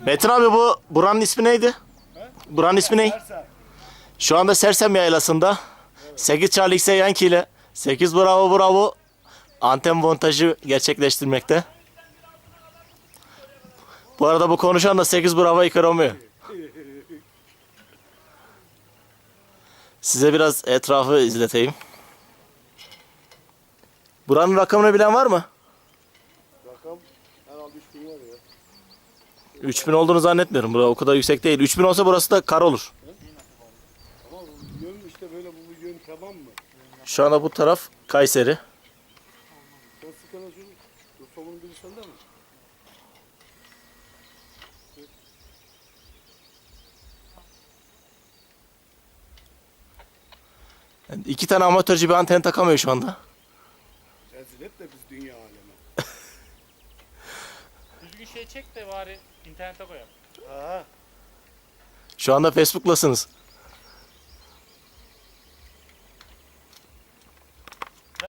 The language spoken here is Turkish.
Metin abi bu buranın ismi neydi? Buranın ismi ne? Şu anda Sersem Yaylası'nda 8 Charlie X Yankee ile 8 Bravo Bravo anten montajı gerçekleştirmekte. Bu arada bu konuşan da 8 Bravo Iker Romeo. Size biraz etrafı izleteyim. Buranın rakamını bilen var mı? Rakam herhalde 3000 var ya. 3000 olduğunu zannetmiyorum. Burası o kadar yüksek değil. 3000 olsa burası da kar olur. Ama yön işte böyle bu yön tamam mı? Şu anda bu taraf Kayseri. Sen? Yani iki tane amatörcü bir anten takamıyor şu anda. Rezil de biz dünya alemi. Düzgün şey çek de bari internete koyalım. Şu anda Facebook'lasınız.